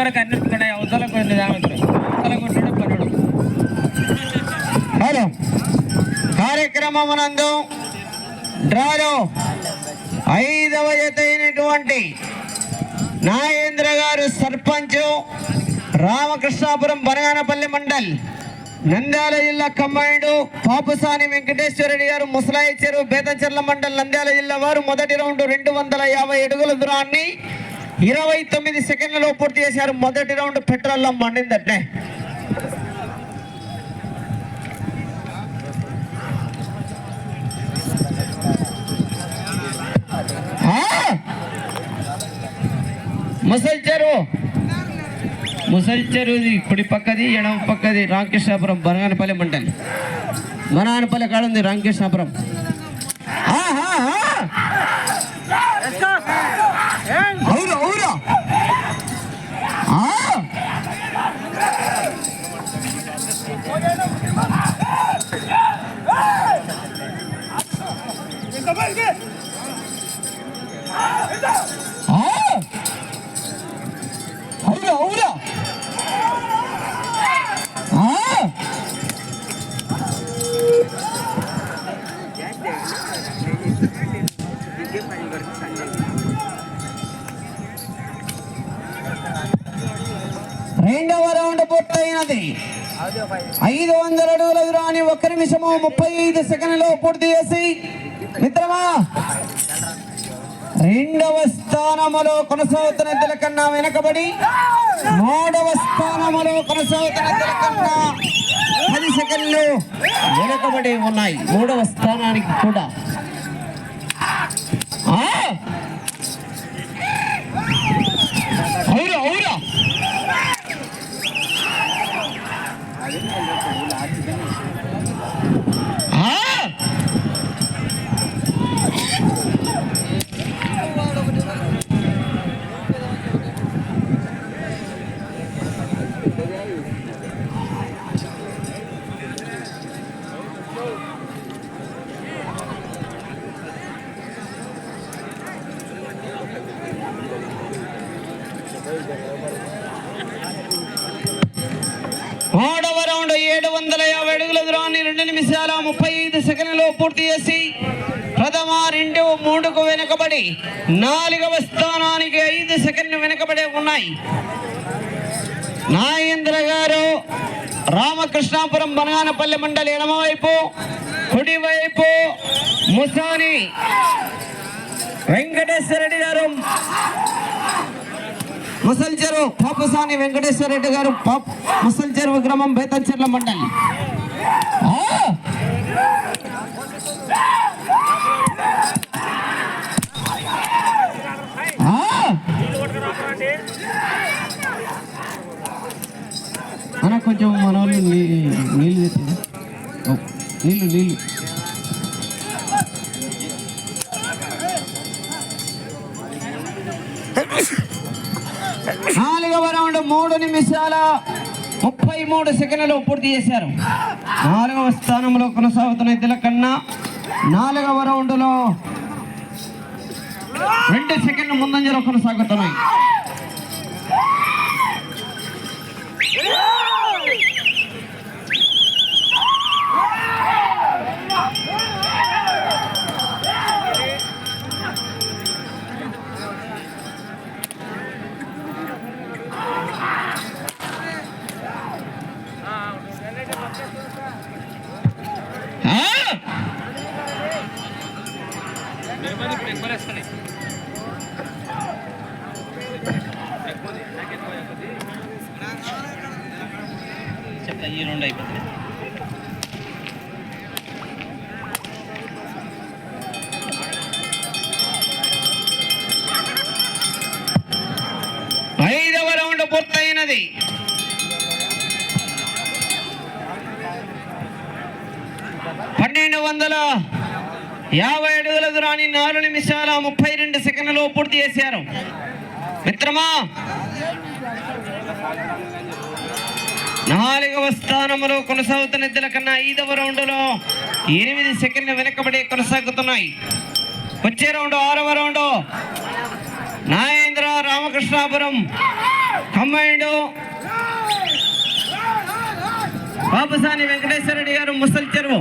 మూడు నాలుగు వరకు అవతల కొన్ని అవతల కొట్టుడు పన్నుడు. హలో. కార్యక్రమమునందు డ్రాలో ఐదవ జత అయినటువంటి నాగేంద్ర గారు సర్పంచ్ రామకృష్ణాపురం బనగానపల్లి మండల్ నంద్యాల జిల్లా కమ్మాయిడు పాపసాని వెంకటేశ్వరరెడ్డి గారు ముసలాయి చెరువు బేతంచెర్ల మండల్ నంద్యాల జిల్లా వారు మొదటి రౌండ్ రెండు వందల యాభై అడుగుల దూరాన్ని ఇరవై తొమ్మిది సెకండ్లలో పూర్తి చేశారు. మొదటి రౌండ్ పెట్రోల్లో మండిందట్నే ముసలి చెరువు ముసలి కుడి పక్కది ఎడమ పక్కది రామకృష్ణాపురం బనగానపల్లి మండలి. బనగానపల్లి కాడ ఉంది రామకృష్ణాపురం. అవునా అవునా? రెండవ రౌండ్ పూర్తయినది. ఐదు వందల అడుగుల దూరాన్ని ఒక్క నిమిషము ముప్పై ఐదు సెకండ్లో పూర్తి చేసి మిత్రమా రెండవ స్థానములో కొనసాగుతున్న తిలకన్నా వెనకబడి మూడవ స్థానములో కొనసాగుతున్న తిలకన్నా పది సెకండ్లు వెనకబడి ఉన్నాయి. మూడవ స్థానానికి కూడా. అవురా అవురా. ఏడు వందల యాభై అడుగుల దూరాన్ని రెండు నిమిషాల ముప్పై ఐదు సెకండ్లో పూర్తి చేసి ప్రథమ రెండు మూడుకు వెనుకబడి నాలుగవ స్థానానికి ఐదు సెకండ్లు వెనుకబడి ఉన్నాయి. నాగేంద్ర గారు రామకృష్ణాపురం బనగానపల్లి మండలి ఎడమవైపు కుడివైపు ముసాని వెంకటేశ్వర రెడ్డి గారు ముసలి చెరువు పాపసాని వెంకటేశ్వర రెడ్డి గారు ముసలి చెరువు గ్రామం బేతంచెర్ల మండలి. అన్న కొంచెం మన వాళ్ళు నీళ్ళు తెచ్చింది నీళ్ళు నీళ్ళు. నాలుగవ రౌండ్ మూడు నిమిషాల ముప్పై మూడు సెకండ్లు పూర్తి చేశారు. నాలుగవ స్థానంలో కొనసాగుతున్న తిలకన్న నాలుగవ రౌండ్లో రెండు సెకండ్లు ముందంజలో కొనసాగుతున్నాయి. అనేది పన్నెండు వందల యాభై అడుగుల రాని నాలుగు నిమిషాల ముప్పై రెండు సెకండ్లో పూర్తి చేశారు. మిత్రమా నాలుగవ స్థానంలో కొనసాగుతున్న ఇద్దల కన్నా ఐదవ రౌండ్లో ఎనిమిది సెకండ్లు వెనకబడి కొనసాగుతున్నాయి. వచ్చే రౌండ్ ఆరవ రౌండ్. నాగేంద్ర రామకృష్ణాపురం అమ్మాయిడు బాబుసాని వెంకటేశ్వర రెడ్డి గారు ముసలి చెరువు.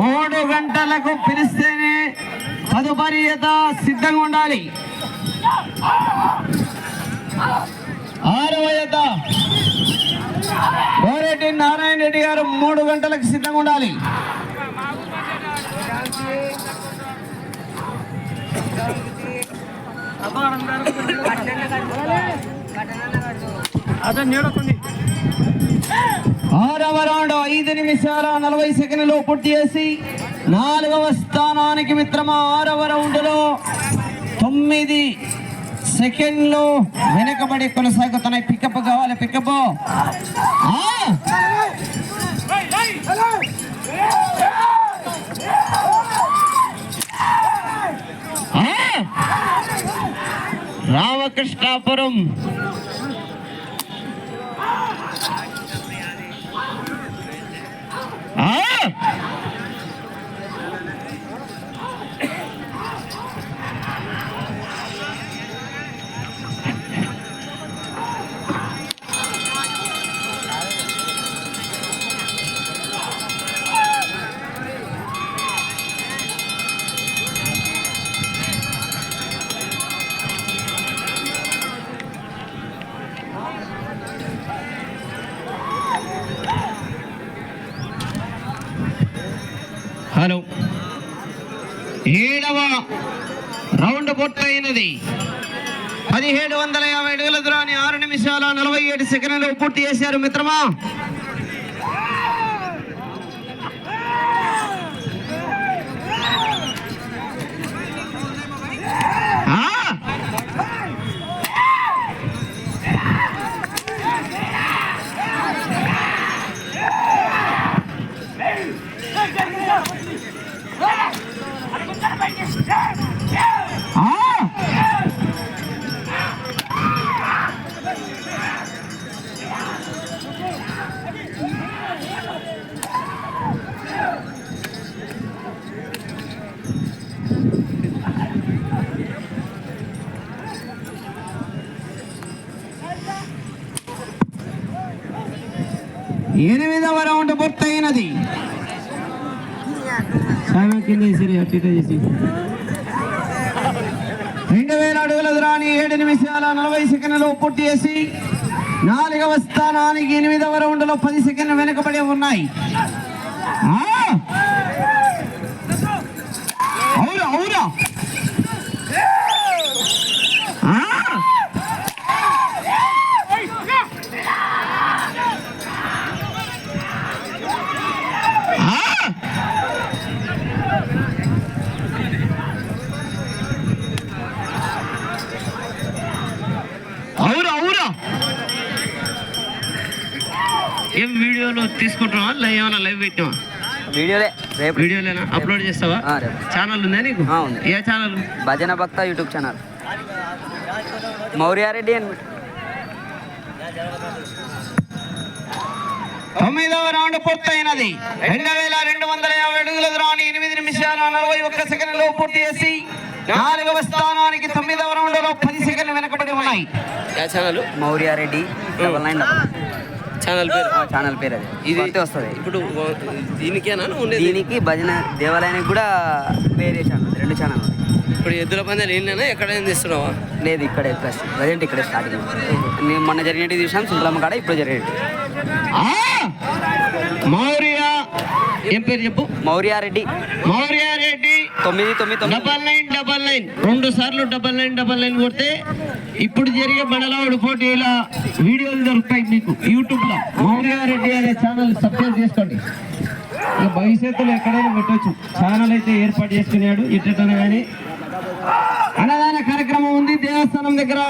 మూడు గంటలకు పిలిస్తేనే తదుపరి ఈత సిద్ధంగా ఉండాలి. ఆరవ ఈత గోరెడ్డి నారాయణ రెడ్డి గారు మూడు గంటలకు సిద్ధంగా ఉండాలి. ఆరవ రౌండ్ ఐదు నిమిషాల నలభై సెకండ్లు పూర్తి చేసి నాలుగవ స్థానానికి మిత్రమా ఆరవ రౌండ్లో తొమ్మిది సెకండ్లు వెనకబడి కొనసాగుతున్నాయి పికప్ కావాలి పికప్ రామకృష్ణాపురం ఆ! పూర్తయినది పదిహేడు వందల యాభై అడుగుల దూరాన్ని ఆరు నిమిషాల నలభై ఏడు సెకండ్లు పూర్తి చేశారు మిత్రమా Yeah! ఎనిమిదవ రౌండ్ పూర్తయినది. రెండు వేల అడుగుల రాని ఏడు నిమిషాల నలభై సెకండ్లు పూర్తి చేసి నాలుగవ స్థానానికి ఎనిమిదవ రౌండ్లో పది సెకండ్లు వెనుకబడి ఉన్నాయి. అవునా అవునా అవురా అవురా. ఏం వీడియోలు తీసుకుంటున్నావా? లైవ్ ఏమైనా లైవ్ పెట్టావా వీడియోలే రేపు. వీడియోలేనా? అప్లోడ్ చేస్తావా? ఛానల్ ఉందా నీకు? ఆ, ఉంది. ఏ ఛానల్? భజన భక్త యూట్యూబ్ ఛానల్. మౌర్యారెడ్డి అని తొమ్మిదవ రౌండ్ పూర్తయినది. రెండు వేల రెండు వందల యాభై అడుగుల దూరాన్ని ఎనిమిది నిమిషాల నలభై ఒక్క సెకండ్లో పూర్తి చేసి నాలుగవ స్థానానికి తొమ్మిదవ రౌండ్ సెకండ్లు వెనకబడి ఉన్నాయి. Yeah channel? Maurya Reddy double nine channel పేరు? ఛానల్ పేరు అది. ఇది ఇది వస్తుంది. ఇప్పుడు దీనికేనా? ఉండేది? దీనికి భజన దేవాలయానికి కూడా వేరే ఛానల్ రెండు ఛానల్. ఇప్పుడు ఎద్దుల పందాలు ఏంటైనా ఎక్కడైనా తీస్తున్నావా? లేదు ఇక్కడే ప్లస్ ప్రజెంట్ ఇక్కడే స్టార్టింగ్ నేను మొన్న జరిగినట్టు చూసాం సుందరమ్మ కాడ ఇప్పుడు జరిగేది ఆ! మౌర్య ఏం పేరు చెప్పు? మౌర్యారెడ్డి. మౌర్య రెడ్డి తొమ్మిది తొమ్మిది. Double nine double nine. రెండు సార్లు డబల్ నైన్ డబల్ నైన్ కొడితే ఇప్పుడు జరిగే బండలావుడు పోటీల వీడియోలు దొరుకుతాయి మీకు యూట్యూబ్లో మౌర్య రెడ్డి అనే ఛానల్ సబ్స్క్రైబ్ చేసుకోండి. భవిష్యత్తులో ఎక్కడైనా పెట్టొచ్చు. ఛానల్ అయితే ఏర్పాటు చేసుకున్నాడు ఇట్టనే కానీ అన్నదాన కార్యక్రమం ఉంది. దేవస్థానం దగ్గర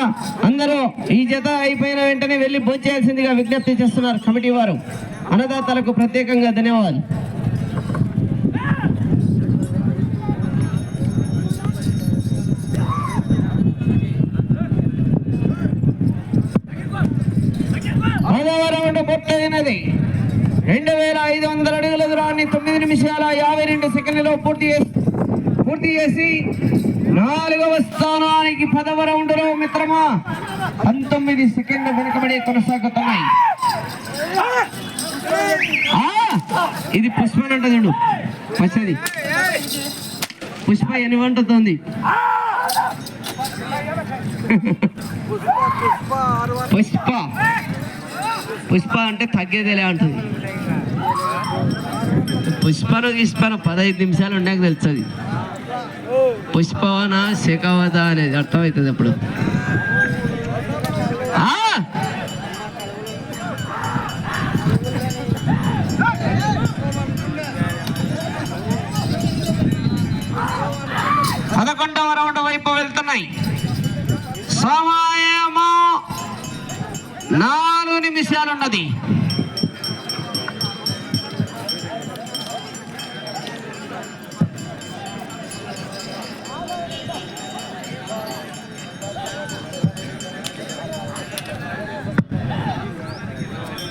అందరూ ఈ జత అయిపోయిన వెంటనే వెళ్ళి భోంచేయాల్సిందిగా విజ్ఞప్తి చేస్తున్నారు కమిటీ వారు. అన్నదాతలకు ప్రత్యేకంగా ధన్యవాదాలు. రెండు వేల ఐదు వందల అడుగుల దూరాన్ని తొమ్మిది నిమిషాల యాభై రెండు సెకండ్లలో పూర్తి చేసి పూర్తి చేసి నాలుగవ స్థానానికి పదవ రౌండ్లో మిత్రమా పంతొమ్మిది సెకండ్లు వెనుకబడి కొనసాగుతున్నాయి. ఇది పుష్పని అంట చూడు. పచ్చది. పుష్ప ఎనివంటుంది పుష్ప. పుష్ప అంటే తగ్గేదేలే అంటుంది పుష్పను గిష్పను పదహైదు నిమిషాలు ఉన్నాక తెలుస్తుంది. పుష్పవన శేఖవత అనేది అర్థమవుతుంది అప్పుడు. ఆ! పదకొండవ రౌండ్ వైపు వెళ్తున్నాయి. సమయము నాలుగు నిమిషాలు ఉన్నది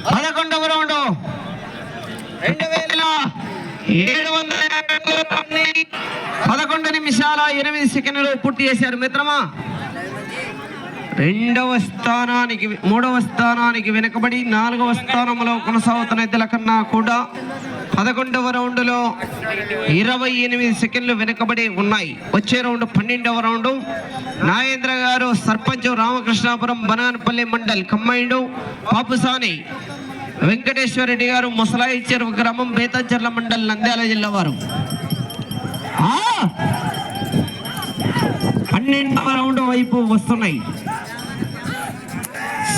పదకొండవ రౌండ్. రెండు వేల ఏడు వందల యాభై పదకొండు నిమిషాల ఎనిమిది సెకండ్లు పూర్తి చేశారు మిత్రమా? రెండవ స్థానానికి మూడవ స్థానానికి వెనుకబడి నాలుగవ స్థానంలో కొనసాగుతున్న ఇద్దల కన్నా కూడా పదకొండవ రౌండ్లో ఇరవై ఎనిమిది సెకండ్లు వెనుకబడి ఉన్నాయి. వచ్చే రౌండ్ పన్నెండవ రౌండ్. నాగేంద్ర గారు సర్పంచ్ రామకృష్ణాపురం బనానపల్లి మండల్ కమ్మైండు పాపుసాని వెంకటేశ్వర రెడ్డి గారు ముసలాయి చెరువు గ్రామం బేతాచర్ల మండల్ నంద్యాల జిల్లా వారు. పన్నెండవ రౌండ్ వైపు వస్తున్నాయి.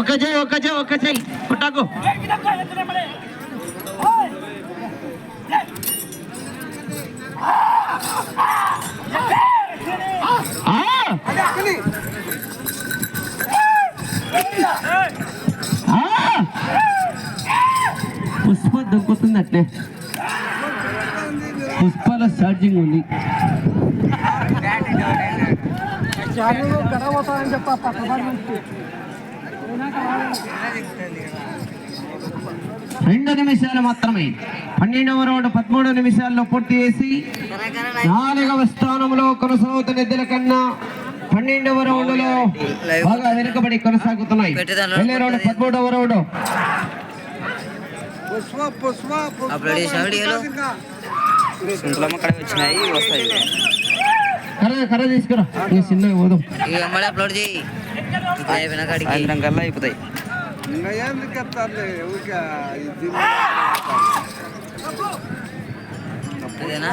ఒక చేయి ఒక్క చేయి ఒక్క చేయి. కుట్టాకు. పుష్ప దొక్కుతుంది అట్లే పుష్పాల ఛార్జింగ్ ఉంది. ఛార్జింగ్ గడవతానని చెప్పా రెండు నిమిషాలు మాత్రమే. పన్నెండవ రౌండ్ పదమూడు నిమిషాల్లో పూర్తి చేసి నాలుగవ స్థానంలో కొనసాగుతున్న ఇద్దరు కన్నా పన్నెండవ రౌండ్లో బాగా వెనుకబడి కొనసాగుతున్నాయి. రౌండ్ పదమూడవ రౌండ్. కర్ర కర్ర తీసుకురా. ఇంకా చిన్నగా పోదాం అప్లోడ్ చేయి. సాయంత్రం కల్లా అయిపోతాయి. అదేనా?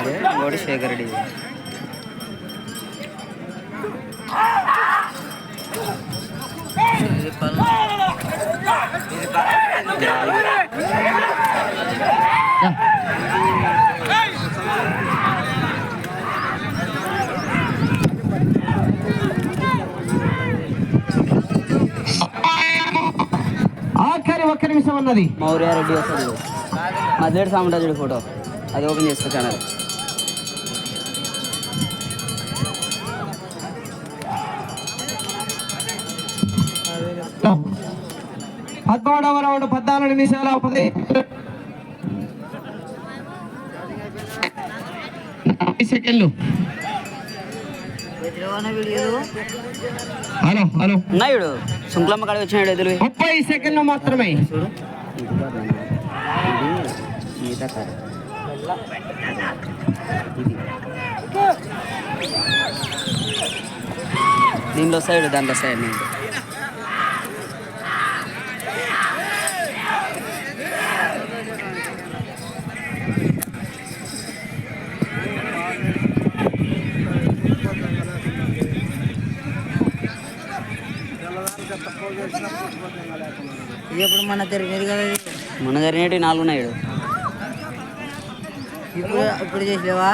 అదే గోడి శేఖర్ రెడ్డి. నిమిషం ఉన్నది మౌర్య రెడ్డి వస్తాడు మధ్యలో సామంటాజుడి ఫోటో. అది ఓపెన్ చేసుకో ఛానల్ పదమూడవ రౌండ్ పద్నాలుగు నిమిషాల నలభై సెకండ్లు. Hello hello. ఉన్నాయుడు సుంకులమ్మ కాడికి వచ్చినాడు ఎదురు. ముప్పై సెకండ్లు మాత్రమే. దీంట్లో సైడ్ దాంట్లో సైడ్ నేను ఇది ఎప్పుడు మన జరిగేది కదా ఇది. మొన్న జరిగినట్టు నాలుగు ఉన్నాడు ఇప్పుడు ఇప్పుడు చేసేవా